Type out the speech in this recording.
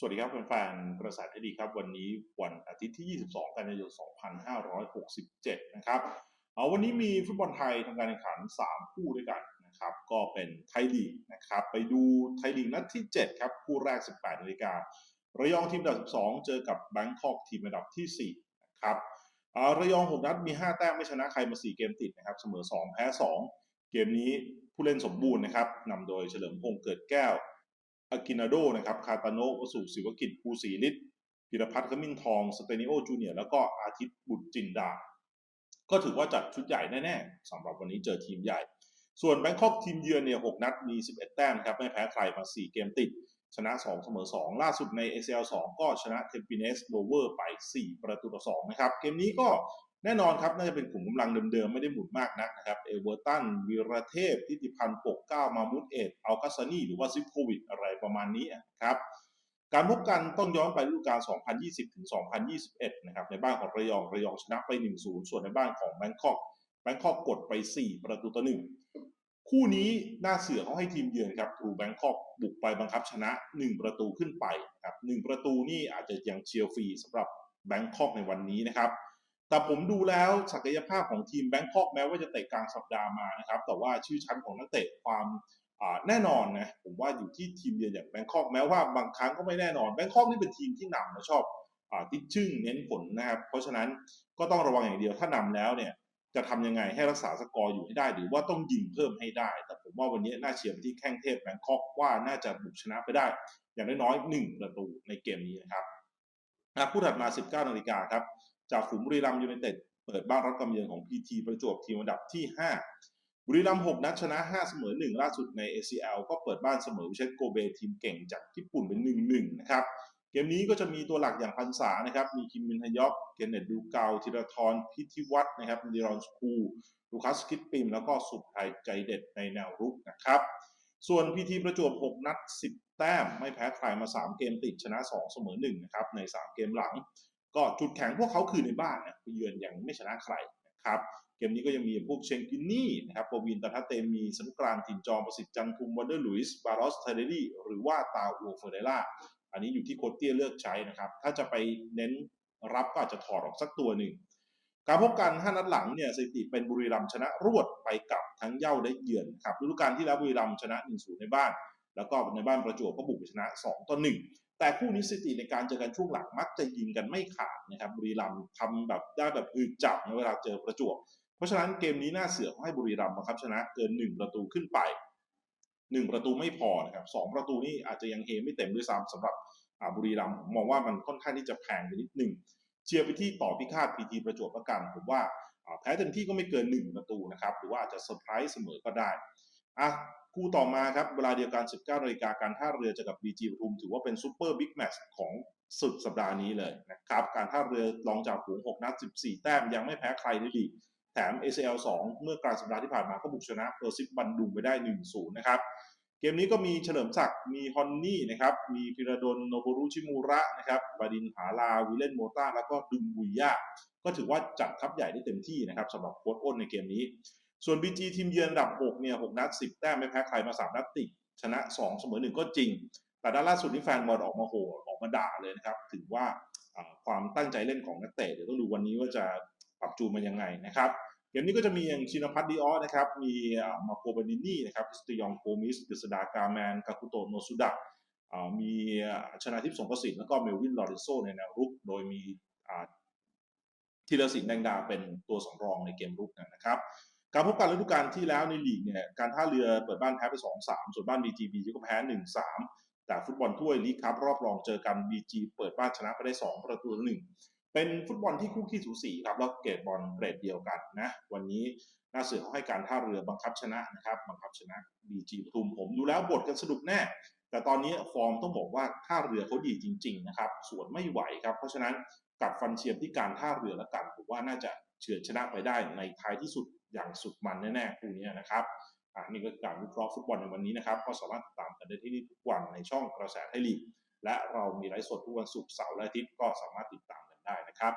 สวัสดีครับแฟนๆกระแสที่ดีครับวันนี้วันอาทิตย์ที่ 22 กันยายน 2567 นะครับเอาวันนี้มีฟุตบอลไทยทำการแข่งขัน 3 คู่ด้วยกันนะครับ ก็เป็นไทยลีกนะครับ ไปดูไทยลีกนัดที่ 7 ครับ คู่แรก 18นาฬิการะยองทีมอันดับ 12 เจอกับแบงคอกทีมอันดับที่ 4 นะครับระยอง 6 นัดมี 5 แต้มไม่ชนะใครมา 4 เกมติดนะครับ เสมอ 2 แพ้ 2 เกมนี้ผู้เล่นสมบูรณ์นะครับนำโดยเฉลิมพงษ์เกิดแก้ว อากินาโดนะครับคาตาโนวสุศิวกิจภูศรีฤทธิ์พิรพัฒน์ขมิ้นทองสเตนิโอจูเนียแล้วก็อาทิตย์บุตรจินดา ก็ถือว่าจัดชุดใหญ่แน่ๆสำหรับวันนี้เจอทีมใหญ่ ส่วนแบงคอกทีมเยือนเนี่ย6นัดมี 11 แต้มครับไม่แพ้ใครมา 4 เกมติด ชนะ 2 เสมอ 2 ล่าสุดใน ACL 2 ก็ชนะเทมปิเนสโลเวอร์ไป 4 ประตูต่อ 2 นะครับ เกมนี้ก็ แน่นอนครับน่าจะเป็นกลุ่มกำลังเดิมๆ ไม่ได้หมุนมากนักนะครับเอเวอร์ตันวีรเทพทิติพันธ์ปกเก้ามามุดเอ็ดอัลคาซานีหรือว่าซิฟโควิดอะไรประมาณนี้ครับการพบกันต้องย้อนไปฤดูกาล 2020 ถึง 2021 นะครับ ในบ้านของระยอง ระยองชนะไป 1-0 ส่วนในบ้านของแบงคอก แบงคอกกดไป 4 ประตูต่อหนึ่ง คู่นี้น่าเสือเขาให้ทีมเยือนครับทูแบงคอกบุกไปบังคับชนะ 1 ประตูขึ้นไปครับ1ประตูนี่อาจจะยังเชียร์ฟรีสำหรับแบงคอกในวันนี้นะครับ แต่ผมดูแล้วศักยภาพของทีมแบงคอกแม้ว่าจะเตะกลางสัปดาห์มานะครับ แต่ว่าชื่อชั้นของนักเตะความแน่นอนนะผมว่าอยู่ที่ทีมเยือนอย่างแบงคอกแม้ว่าบางครั้งก็ไม่แน่นอนแบงคอกนี่เป็นทีมที่นำนะชอบติดชึ่งเน้นผลนะครับเพราะฉะนั้นก็ต้องระวังอย่างเดียวถ้านำแล้วเนี่ยจะทำยังไงให้รักษาสกอร์อยู่ให้ได้ หรือว่าต้องยิงเพิ่มให้ได้ แต่ผมว่าวันนี้น่าเชียร์ที่แข้งเทพแบงคอกว่าน่าจะบุกชนะไปได้ อย่างน้อยๆหนึ่งประตูในเกมนี้นะครับผู้ถัดมา 19นาฬิกาครับ จากฝูงบุรีรัมยูไนเต็ดเปิดบ้านรับกำเยือนของ PT ประจวบทีมอันดับที่ 5 บุรีรัมย์6นัดชนะ 5 เสมอ 1 ล่าสุดใน ACL ก็เปิดบ้านเสมอวิเชตโกเบทีมเก่งจากญี่ปุ่นเป็น 1-1 นะครับเกมนี้ก็จะมีตัวหลักอย่างพันษานะครับ มีคิมมินฮยอก เกเนตดูเกาธีรทรพิธิวัฒน์นะครับดิรอนสคูลูคัสคิดปิม แล้วก็สุภไทยใจเด็ดในแนวรุกนะครับ ส่วนพีทีประจวบ 6 นัด 10 แต้ม ไม่แพ้ใครมา 3 เกมติดชนะ 2 เสมอ 1 นะครับ ใน 3 เกมหลัง ก็จุดแข็งพวกเขาคือในบ้านนะไปเยือนอย่างไม่ชนะใครนะครับเกมนี้ก็ยังมีพวกเชงกินนี่นะครับโปวินตันทัเตมีสนุกรานทินจอมประสิทธิ์จังทุมวันเดอร์ลุยส์บารอสเทเดรี่หรือว่าตาอูเฟเดล่าอันนี้อยู่ที่โคตเตียเลือกใช้นะครับ ถ้าจะไปเน้นรับก็อาจจะถอดออกสักตัวหนึ่งการพบกัน5นัดหลังเนี่ยสถิติเป็นบุรีรัมชนะรวดไปกับทั้งเย่าและเยือนครับฤดูกาลที่แล้วบุรีรัมชนะ1-0ในบ้าน แล้วก็ในบ้านประจวบก็บุกไปชนะ 2 ต่อ 1 แต่คู่นี้สถิติในการเจอกันช่วงหลังมักจะยิงกันไม่ขาดนะครับบุรีรัมย์ทำแบบได้แบบอืดจับในเวลาเจอประจวบ เพราะฉะนั้นเกมนี้น่าเสือกให้บุรีรัมย์บังคับชนะเกิน 1 ประตูขึ้นไป 1 ประตูไม่พอนะครับสประตูนี่อาจจะยังเฮไม่เต็มด้วยซ้ำสำหรับบุรีรัมย์มองว่ามันค่อนข้างที่จะแพงไปนิดหนึ่งเชียร์ไปที่ต่อพิฆาตพีทีประจวบประกันผมว่าแพ้เต็มที่ก็ไม่เกิน 1 ประตูนะครับหรือว่าอาจจะเซอร์ไพรส์เสมอก็ได้อะคู่ต่อมาครับเวลาเดียวกัน 19นาฬิกาการท่าเรือจะกับ BG ปทุมถือว่าเป็นซูเปอร์บิ๊กแมตช์ของสุดสัปดาห์นี้เลยนะครับ การท่าเรือลองจากฝูง6นัด 14 แต้มยังไม่แพ้ใครในลีกแถม ACL 2 เมื่อกลางสัปดาห์ที่ผ่านมาก็บุกชนะเปอร์ซิปบันดุงไปได้ 1-0 นะครับ เกมนี้ก็มีเฉลิมศักดิ์มีฮอนนี่นะครับ มีพิรดลโนบุรุชิมูระนะครับบาดินหาลาวิเลนโมต้าแล้วก็ดุมบุยยาก็ถือว่าจัดทัพใหญ่ได้เต็มที่นะครับสำหรับโค้ชอ้นในเกมนี้ ส่วน BG ทีมเยือนดับ 6 เนี่ย 6 นัด 10 แต้มไม่แพ้ใครมา 3 นัดติดชนะ 2 เสมอ 1 ก็จริง แต่ด้านล่าสุดที่แฟนบอลออกมาโหออกมาด่าเลยนะครับ ถึงว่าความตั้งใจเล่นของนักเตะเดี๋ยวต้องดูวันนี้ว่าจะปรับจูนมันยังไงนะครับเกมนี้ก็จะมีอย่างชินพัฒน์ดีออสนะครับ มีมาโคบานินี่นะครับสติยองโกมิสกฤษดากาแมนกาคุโตโนสุดะมีชนะทิพย์สงกสิริแล้วก็เมลวินลอริโซในแนวรุก โดยมีธีรศิลป์แดงดาเป็นตัวสำรองในเกมรุกนะครับ การพบกันฤดูกาลที่แล้วในลีกเนี่ยการท่าเรือเปิดบ้านแพ้ไป 2-3 ส่วนบ้าน BGB ก็แพ้ 1-3 แต่ฟุตบอลถ้วยลีกครับรอบรองเจอกัน BG เปิดบ้านชนะไปได้ 2 ประตูหนึ่งเป็นฟุตบอลที่คู่ขี้สูสีครับแล้วเกตบอลเกรดเดียวกันนะวันนี้น่าเสือเขาให้การท่าเรือบังคับชนะนะครับบังคับชนะ BG ปทุมผมดูแล้วบทกันสนุกแน่แต่ตอนนี้ฟอร์มต้องบอกว่าท่าเรือเขาดีจริง ๆ นะครับส่วนไม่ไหวครับ เพราะฉะนั้นกับฟันเชียมที่การท่าเรือละกันผมว่าน่าจะ เฉือนชนะไปได้ในท้ายที่สุดอย่างสุดมันแน่ๆคู่นี้นะครับอ่านี่ก็การวิเคราะห์ฟุตบอลในวันนี้นะครับ ก็สามารถติดตามกันได้ที่นี่ทุกวันในช่องกระแสไทยลีกและเรามีไลฟ์สดทุกวันศุกร์เสาร์และอาทิตย์ก็สามารถติดตามกันได้นะครับ